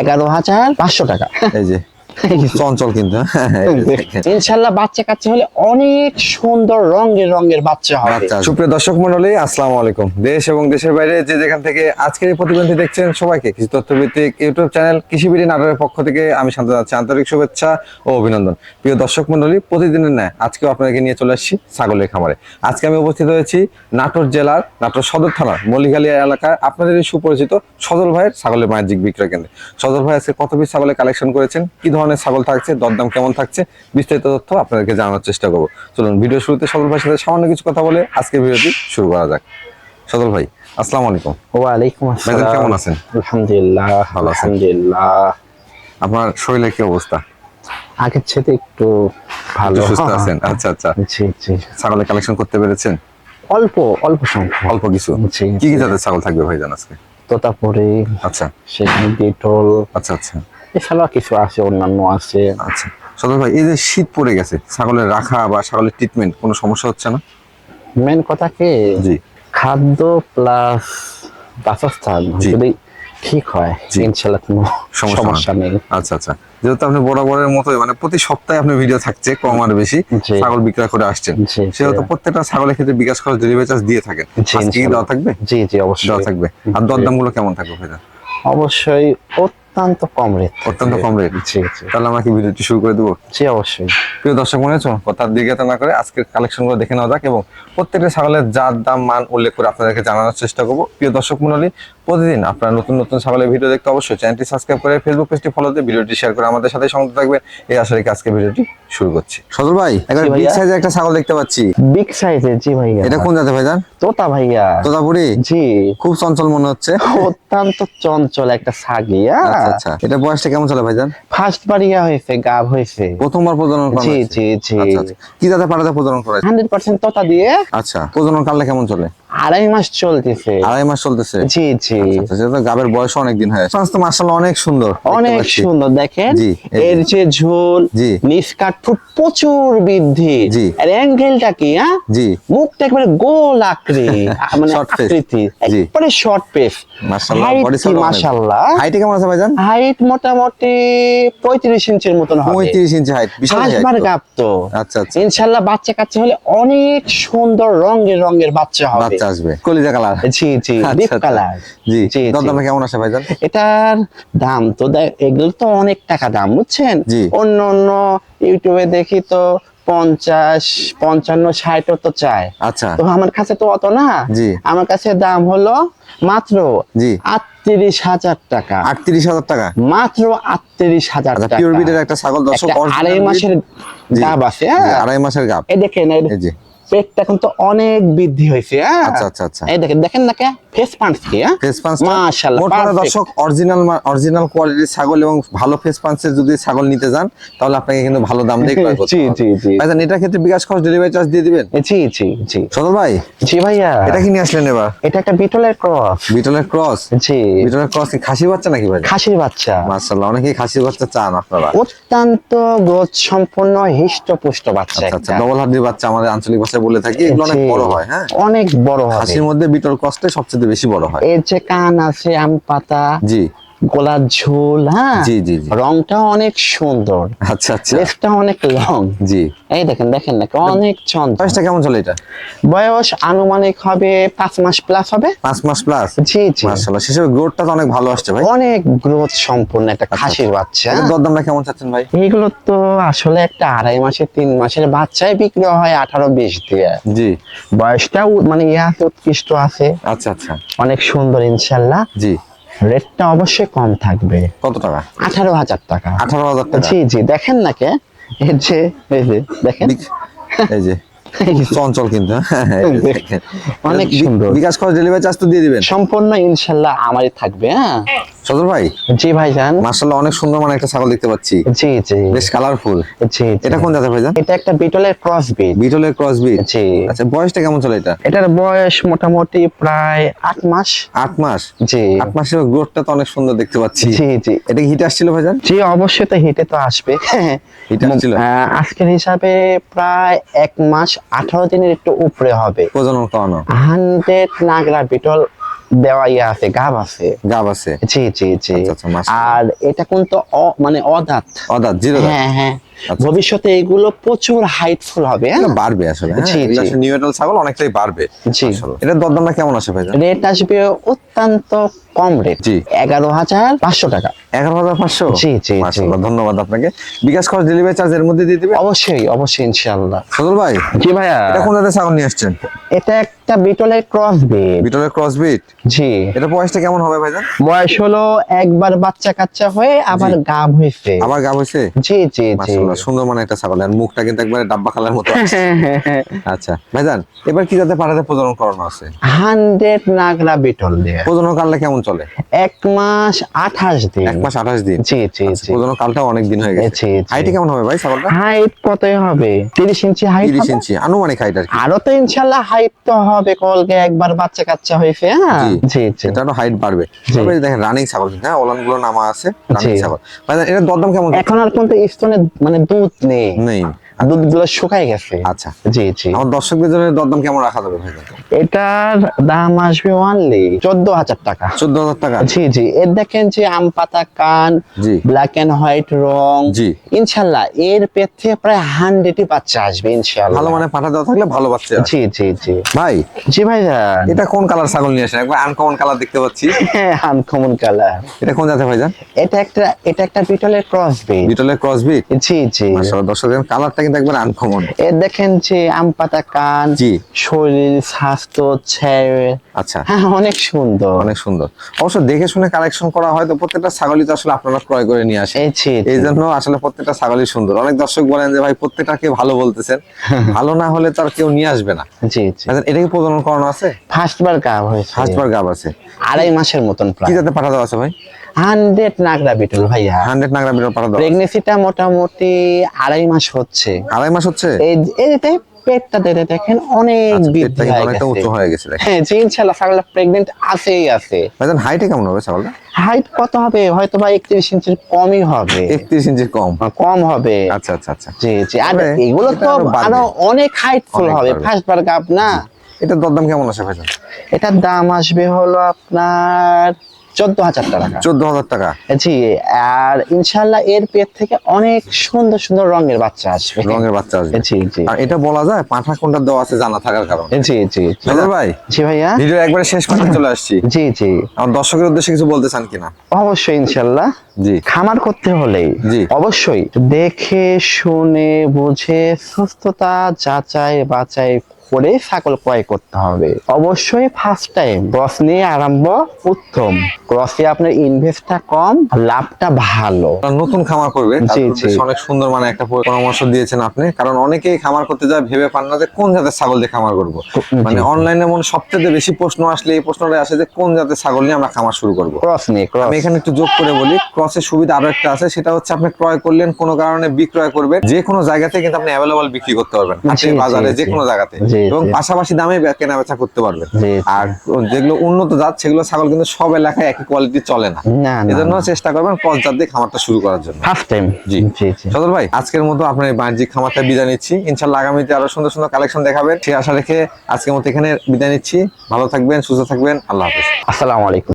এগারো হাজার পাঁচশো টাকা। এই যে। চঞ্চল কিন্তু হ্যাঁ, এই যে দেখেন। ইনশাল্লাহ বাচ্চা কাচ্চা হলে অনেক সুন্দর রঙের রঙের বাচ্চা হবে। সুপ্রিয় দর্শক মন্ডলী আসসালামু আলাইকুম। দেশ এবং দেশের বাইরে যে যেখান থেকে আজকের এই প্রতিবেদনটি দেখছেন সবাইকে কৃষি তথ্যভিত্তিক ইউটিউব চ্যানেল কৃষিবিড়ি নাটোরের পক্ষ থেকে আমি শান্ত যাচ্ছি আন্তরিক শুভেচ্ছা ও অভিনন্দন। প্রিয় দর্শক মন্ডলী প্রতিদিনের ন্যায় আজকেও আপনাদেরকে নিয়ে চলে আসছি ছাগলের খামারে। আজকে আমি উপস্থিত হয়েছি নাটোর জেলার নাটোর সদর থানার মল্লিকালিয়া এলাকায় আপনাদের এই সুপরিচিত সজল ভাইয়ের ছাগলের বাণিজ্যিক বিক্রয় কেন্দ্রে। সজল ভাই আজকে কত পিস ছাগলের কালেকশন করেছেন? কি ধরনের ছাগল থাকছে দরদাম কেমন থাকছে বিস্তারিত তথ্য আপনাদেরকে জানানোর চেষ্টা করব। চলুন ভিডিও শুরুতে সজল ভাইয়ের সাথে সামান্য কিছু কথা বলে আজকের ভিডিওটি শুরু করা যাক। সজল ভাই আসসালামু আলাইকুম। ওয়ালাইকুম আসসালাম। কেমন আছেন? আলহামদুলিল্লাহ ভালো? আলহামদুলিল্লাহ। আপনার শরীরের কি অবস্থা? আগের সাথে একটু ভালো। সুস্থ আছেন? আচ্ছা আচ্ছা। জি জি। ছাগলের কালেকশন করতে পেরেছেন? অল্প অল্প সংখ্যক। অল্প কিছু? কি কি জাতের ছাগল থাকবে ভাইজান আজকে? তোতাপুরি আচ্ছা। সেখানে বিটল আচ্ছা আচ্ছা। এছাড়াও কিছু আছে অন্যান্য আছে। আচ্ছা। সদর ভাই এই যে শীত পড়ে গেছে ছাগলের রাখা বা ছাগলের ট্রিটমেন্ট কোনো সমস্যা হচ্ছে না? মেন কথা কি? জি। খাদ্য প্লাস বাসস্থান যদি ঠিক হয় জি। ইনশাল্লাহ কোনো সমস্যা নেই। আচ্ছা আচ্ছা। যেহেতু আপনি বরাবরের মতোই মানে প্রতি সপ্তাহে আপনি ভিডিও থাকছে কম আর বেশি ছাগল বিক্রয় করে আসছেন। সেহেতু প্রত্যেকটা ছাগলের ক্ষেত্রে বিকাশ খরচ ডেলিভারি চার্জ দিয়ে থাকেন আজকে কি দেওয়া থাকবে? জি জি অবশ্যই। দেওয়া থাকবে। আর জি। দরদামগুলো কেমন থাকবে ভাইজান? অবশ্যই অত্যন্ত কম রেট অত্যন্ত কম রেট জি জি। তাহলে আমরা কি ভিডিওটি শুরু করে দেবো? জি অবশ্যই। প্রিয় দর্শক মনে হচ্ছে কথা দীর্ঘতা না করে আজকের কালেকশনগুলো দেখে নেওয়া যাক এবং প্রত্যেকটা ছাগলের জাত দাম মান উল্লেখ করে আপনাদেরকে জানানোর চেষ্টা করব। প্রিয় দর্শক মন্ডলী প্রতিদিন আপনারা নতুন নতুন ছাগলের ভিডিও দেখতে অবশ্যই চ্যানেলটি সাবস্ক্রাইব করে ফেসবুক পেজটি ফলো দিয়ে ভিডিওটি শেয়ার করে আমাদের সাথে সংযুক্ত থাকবেন। এই আশা রেখে আজকে ভিডিওটি শুরু করছি। সজল ভাই একবার বিগ। সাইজের একটা ছাগল দেখতে পাচ্ছি। বিগ সাইজের জি ভাইয়া। এটা কোন জাতে ভাইজান? তোতা ভাইয়া। তোতাপুরি? জি। খুব চঞ্চল মনে হচ্ছে। অত্যন্ত চঞ্চল একটা সাগিয়া আচ্ছা আচ্ছা। এটা বয়সটা কেমন চলে ভাইজান? ফার্স্ট বার ইয়া হয়েছে গাব হয়েছে। প্রথমবার প্রজনন করা জি জি জি। আচ্ছা আচ্ছা। কি দাদা পাড়াতে প্রজনন করা হয়েছে? হান্ড্রেড পার্সেন্ট তোতা দিয়ে। আচ্ছা প্রজনন কালটা কেমন চলে? আড়াই মাস চলতেছে। আড়াই মাস চলতেছে? জি জি। আচ্ছা তো গাবের বয়স অনেক দিন হয়ে তো মাশাআল্লাহ অনেক সুন্দর। অনেক সুন্দর দেখেন? এর যে। ঝোল প্রচুর বৃদ্ধি। আর অ্যাঙ্গেলটা কি হ্যাঁ? জি। মুখটা একবারে গোল আকৃতি মানে আকৃতি। একবারে শর্ট পেস মাশাআল্লাহ হাইট বডি মাশাআল্লাহ? হাইটে কেমন আছে ভাইজান? হাইট মোটামুটি পঁয়ত্রিশ ইঞ্চির মতন হবে। 35 ইঞ্চি হাইট বিশাল তো। গাপ তো। আচ্ছা আচ্ছা। ইনশাল্লাহ বাচ্চা কাচ্চা হলে অনেক সুন্দর রঙের রঙের বাচ্চা হবে। আসবে। কলিজা কালার। জি জি ডিপ কালার জি জি, জি। কেমন ভাইজান? এটার দাম তো এগুলো তো অনেক টাকা দাম বুঝছেন? জি। অন্য অন্য ইউটিউবে দেখি তো পঞ্চাশ পঞ্চান্ন ষাটও তো চায়। আচ্ছা। তো আমার কাছে তো অত না। জি। আমার কাছে দাম হলো মাত্র জি। আটত্রিশ হাজার টাকা। 38000 টাকা? মাত্র আটত্রিশ হাজার আচ্ছা টাকা। পিওর বিটের একটা ছাগল দর্শক আড়াই মাসের গাব আছে হ্যাঁ? আড়াই মাসের গাব। এই দেখেন পেটটা এখন তো অনেক বৃদ্ধি হয়েছে হ্যাঁ? আচ্ছা, আচ্ছা, আচ্ছা। এই দেখেন দেখেন না কে ফেস পান্স কি হ্যাঁ? ফেস পাঁচ মাশাআল্লাহ, মোট কথা দর্শক অরিজিনাল অরিজিনাল কোয়ালিটির ছাগল এবং ভালো ফেস পাঁচের যদি ছাগল নিতে যান তাহলে আপনাকে কিন্তু ভালো দাম দিয়ে ক্রয় করতে হবে। জি জি। ভাইজান এটার ক্ষেত্রে বিকাশ খরচ ডেলিভারি চার্জ দিয়ে দিবেন? জি জি জি। সদল ভাই জি ভাইয়া। এটা কি নিয়ে আসলেন এবার? এটা একটা বিটলের ক্রস বিটলের ক্রস জি। বিটলের ক্রস কি খাসি বাচ্চা নাকি ভাই খাসির বাচ্চা। মাশাআল্লাহ অনেকেই খাসি বাচ্চা চান আপনারা। অত্যন্ত গ্রোথ সম্পন্ন হিষ্টপুষ্ট বাচ্চা আচ্ছা আচ্ছা ডবল বাচ্চা আমাদের আঞ্চলিক ভাষায় বলে থাকি এগুলো অনেক বড় হয় হ্যাঁ? অনেক বড় হয় হাসির মধ্যে বিটল কষ্টে সবচেয়ে বেশি বড় হয়। এর যে কান আছে আম পাতা জি। গোলার ঝোল হ্যাঁ? জি, জি। রংটা অনেক সুন্দর। আচ্ছা আচ্ছা। লেজটা অনেক লং জি। এই দেখেন দেখেন নাকি অনেক চন্দ্র বয়সটা কেমন চলে এটা? বয়স আনুমানিক হবে পাঁচ মাস প্লাস হবে। পাঁচ মাস প্লাস জি জি। মাশাআল্লাহ শেষে গ্রোথটা তো অনেক ভালো আসছে ভাই। অনেক গ্রোথ সম্পূর্ণ একটা খাসির বাচ্চা। এটার দরদামটা কেমন চাচ্ছেন ভাই? এগুলো তো আসলে একটা আড়াই মাসের তিন মাসের বাচ্চাই বিক্রি হয় আঠারো বিশ দিয়ে। জি। বয়সটাও মানে ইয়া উৎকৃষ্ট আছে। আচ্ছা আচ্ছা। অনেক সুন্দর ইনশাল্লাহ জি। রেটটা অবশ্যই কম থাকবে। কত টাকা? আঠারো হাজার টাকা। আঠারো হাজার টাকা? জি জি দেখেন না কে? এর যে এই যে দেখেন। এই যে চঞ্চল কিন্তু হ্যাঁ, এই যে দেখেন। অনেক সুন্দর। বিকাশ খরচ ডেলিভারি চার্জ তো দিয়ে দিবেন। সম্পূর্ণ ইনশাল্লাহ আমারই থাকবে হ্যাঁ। সদর ভাই? জি ভাইজান। মার্শাল্লাহ অনেক সুন্দর মানে একটা ছাগল দেখতে পাচ্ছি। জি জি। বেশ কালারফুল জি। এটা কোন জাতের ভাইজান? এটা একটা বিটলের ক্রস বিট বিটলের ক্রস বিট জি। আচ্ছা বয়সটা কেমন চলে এটা? এটার বয়স মোটামুটি প্রায় আট মাস। আট মাস? জি। আট মাসের গ্রোথটা তো অনেক সুন্দর দেখতে পাচ্ছি। জি জি। এটা হিট আসছিল ভাইজান? জি অবশ্যই তো হিটে তো আসবে। হিটে আসছিল? আজকের হিসাবে প্রায় এক মাস আঠারো দিনের একটু উপরে হবে। প্রজনন করানো। হান্ড্রেড নাগরা বিটল দেওয়া ইয়ে আছে গাব আছে। গাব আছে। জি জি জি। আচ্ছা, আচ্ছা। আর এটা কিন্তু অ- মানে অদাত অদাত জিরো হ্যাঁ হ্যাঁ। আচ্ছা। ভবিষ্যতে এগুলো প্রচুর হাইটফুল হবে হ্যাঁ? বাড়বে আসলে হ্যাঁ? নিউটাল ছাগল অনেকটাই বাড়বে জি। এটা দরদামটা কেমন আসে ভাই রেট আসবে অত্যন্ত কম রেট জি। এগারো হাজার পাঁচশো টাকা। এগারো হাজার পাঁচশো? জি, জি। ধন্যবাদ আপনাকে। বিকাশ খরচ ডেলিভারি চার্জ এর মধ্যে দিয়ে দিবে অবশ্যই অবশ্যই ইনশাল্লাহ সজল ভাই জি ভাইয়া। এটা কোন জাতের ছাগল নিয়ে আসছেন? এটা একটা বিটলের ক্রস বিট বিটলের ক্রস বিট জি। এটা বয়সটা কেমন হবে ভাইজান? বয়স হলো একবার বাচ্চা কাচ্চা হয়ে আবার। গাব হয়েছে। আবার গাব হয়েছে? জি জি জি। মাশাআল্লাহ সুন্দর মানে একটা ছাগল। আর মুখটা কিন্তু একবারে ডাব্বা খালার মতো। আচ্ছা ভাইজান এবার কি যাতে পাঠাতে প্রজনন করানো আছে? হান্ড্রেড নাগরা বিটল দিয়ে। প্রজনন কালটা কেমন চলে? এক মাস আঠাশ দিন। এক মাস আঠাশ দিন? জি জি আচ্ছা, জি। প্রজনন কালটা অনেক দিন হয়ে গেছে। জি। কেমন হবে ভাই ছাগলটা? হাইট কতই হবে? তিরিশ ইঞ্চি হাইট তিরিশ ইঞ্চি। আনুমানিক হাইট আর আরও তো ইনশাল্লাহ হাইট তো হবে কলকে একবার বাচ্চা কাচ্চা হয়েছে হ্যাঁ? জি। জি এটা হাইট বাড়বে। তবে দেখেন রানিং ছাগল হ্যাঁ? ওলানগুলো নামা আছে রানিং ছাগল। এটা দরদাম কেমন? এখন আর কিন্তু স্তনে মানে দুধ নেই। নেই। দুধগুলো শুকাই গেছে। আচ্ছা। জি জি। আমার দর্শকদের জন্য দরদাম কেমন রাখা যাবে এটার দাম আসবে ওয়ানলি চোদ্দ হাজার টাকা। চোদ্দ হাজার টাকা? জি জি। এর দেখেন যে আম পাতা কান ব্ল্যাক এন্ড হোয়াইট রং। জি। ইনশাল্লাহ এর পেট থেকে প্রায় হান্ড্রেডই বাচ্চা আসবে ইনশাল্লাহ ভালো মানে পাঠা দেওয়া থাকলে ভালো পাচ্ছে জি জি জি। ভাই জি ভাইজান। এটা কোন কালার ছাগল নিয়ে আসেন? একবার আনকমন কালার দেখতে পাচ্ছি। হ্যাঁ আনকমন কালার এটা কোন জাতের ভাইজান? এটা একটা এটা একটা বিটলের ক্রস বিট বিটলের ক্রস বিট জি জি। মাশাআল্লাহ দর্শকদের কালারটা কিন্তু একবার আনকমন। দেখেন যে আম পাতা কান জি। শরীর স্বাস্থ্য ছেড়ে আচ্ছা। হ্যাঁ অনেক সুন্দর। অনেক সুন্দর। অবশ্য দেখে শুনে কালেকশন করা হয় তো প্রত্যেকটা ছাগলই তো আসলে আপনারা ক্রয় করে নিয়ে আসেন। এই। জন্য আসলে প্রত্যেকটা ছাগলই সুন্দর। অনেক দর্শক বলেন যে ভাই প্রত্যেকটাকে ভালো বলতেছেন। ভালো না হলে তো আর কেউ নিয়ে আসবে না। জি জি। আচ্ছা, এটা কি প্রজনন করানো আছে? ফার্স্ট বার গাব হয়েছে। ফার্স্ট বার গাব আছে আড়াই মাসের মতন কি প্রায়। যাতে পাঠা দেওয়া আছে ভাই? হান্ড্রেড নাগরা বিটল ভাইয়া। হান্ড্রেড নাগরা বিটল পাঠা দেওয়া প্রেগনেন্সিটা মোটামুটি আড়াই মাস হচ্ছে। আড়াই মাস হচ্ছে? এই পেটটা দেখে দেখেন অনেক আচ্ছা, বৃদ্ধি অনেকটা উঁচু হয়ে গেছে হ্যাঁ জি ইনশাল্লাহ ছাগলটা প্রেগনেন্ট আছেই আছে। ভাইজান হাইটে কেমন হবে ছাগলটা? হাইট কত হবে? হয়তো বা একত্রিশ ইঞ্চির কমই হবে। একত্রিশ ইঞ্চির কম। কম হবে। আচ্ছা আচ্ছা আচ্ছা। জি জি আর এগুলো তো আরও অনেক হাইটফুল হবে ফার্স্ট বার গাব না? এটার দরদাম কেমন আছে ভাইজান? এটার দাম আসবে হলো আপনার চোদ্দ হাজার টাকা। চোদ্দ হাজার টাকা। জি আর ইনশাল্লাহ এর পেট থেকে অনেক সুন্দর সুন্দর রঙের বাচ্চা আসবে। রঙের বাচ্চা আসবে। জি জি। আর এটা বলা যায় পাঠা কোনটা দেওয়া আছে জানা থাকার কারণে। জি জি। ভাই। জি ভাইয়া। ভিডিও একবারে শেষ পর্যন্ত চলে আসছি। জি জি। আমার দর্শকের উদ্দেশ্যে কিছু বলতে চান কিনা? অবশ্যই ইনশাল্লাহ জি। খামার করতে হলে জি। অবশ্যই দেখে শুনে বুঝে সুস্থতা যাচাই বাছাই করে ছাগল ক্রয় করতে হবে। অবশ্যই ফার্স্ট টাইম ক্রস নিয়ে আরম্ভ উত্তম। ক্রসে আপনার ইনভেস্টটা কম লাভটা ভালো। নতুন খামার করবে তাদের জি, জি। অনেক সুন্দর মানে একটা পরামর্শ দিয়েছেন আপনি। কারণ অনেকেই খামার করতে যায় ভেবে পান না যে কোন জাতের ছাগল দিয়ে খামার করব। মানে অনলাইনে মনে সবচেয়ে বেশি প্রশ্ন আসলে এই প্রশ্নটা আসে যে কোন জাতের ছাগল নিয়ে আমরা খামার শুরু করব। ক্রস নিয়ে ক্রস। আমি এখানে একটু যোগ করে বলি ক্রসের সুবিধা আরও একটা আছে সেটা হচ্ছে আপনি ক্রয় করলেন কোনো কারণে বিক্রয় করবেন যে কোনো জায়গাতে কিন্তু আপনি অ্যাভেলেবল বিক্রি করতে পারবেন। বাজারে যে কোনো জায়গাতে। এবং পাশাপাশি দামে কেনা বেচা করতে পারবেন জি। আর যেগুলো উন্নত জাত সেগুলো ছাগল কিন্তু সব এলাকায় একই কোয়ালিটি চলে না। এজন্য চেষ্টা করবেন কস জাত দিয়ে খামারটা শুরু করার জন্য। ফার্স্ট টাইম জি। সদর ভাই আজকের মতো আপনার এই বাণিজ্যিক খামারটা বিদায় নিচ্ছি। ইনশাল্লাহ আগামীতে আরও সুন্দর সুন্দর কালেকশন দেখাবেন। সেই আশা রেখে আজকের মতো এখানে বিদায় নিচ্ছি। ভালো থাকবেন সুস্থ থাকবেন। আল্লাহ হাফিজ। আসসালামু আলাইকুম।